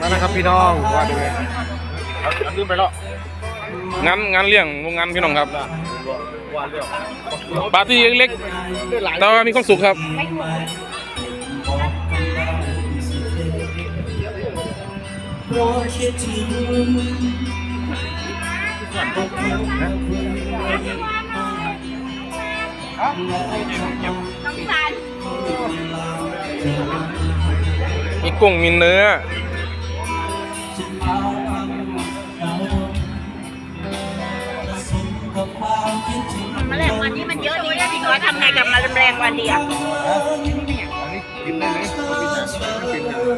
นั่นนะครับพี่น้องว่าดูไหมอันนี้ไปแล้วงานงานเลี้ยงโรงงานพี่น้องครับปาร์ตี้เล็กๆแต่ว่ามีความสุขครับมี กุ้งมีเนื้อ แมลงวันนี้มันเยอะดีนะพี่น้อยทำไงกับแมลงวันดีอะกินได้ไหม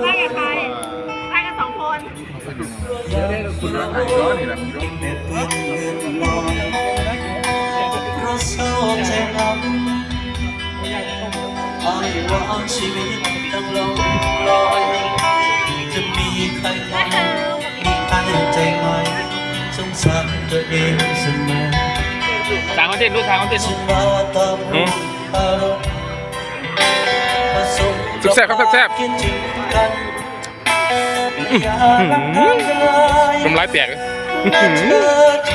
ไปกับใครไปกันสองคนคุณมาถ่ายย้อนนี่แหละเพราะเศร้าใจลำอ้าย ว่าเอาชีวิตต้องลงลอยจะมีใครทำมีใครใจไหมสงสารตัวเองเสมอสางคอนเทนต์ลูกสางคอนเทนต์ฉันว่าตามอารมณ์ผสมแซ่บครับแซ่บคิดถึงกันอย่ารักกันเลย น้ำลายแตกเธอเธ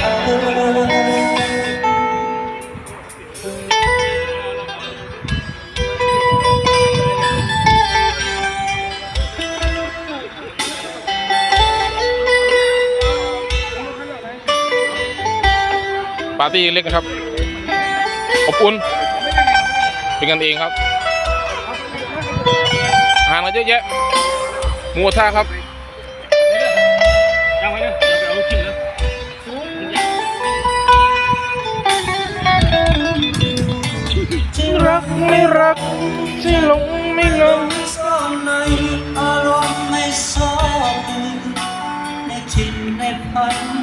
อาร์ตี้เล็กนะครับอบอุ่นเป็นกันเองครับอาหารกันเยอะแยะหมูกระท่าครับยังไงเนี่ยอย่าไปเอาลูกชิ้นนะที่รักไม่รักที่หลงไม่งงซ่อนในอารมณ์ในซอกในทินในพัน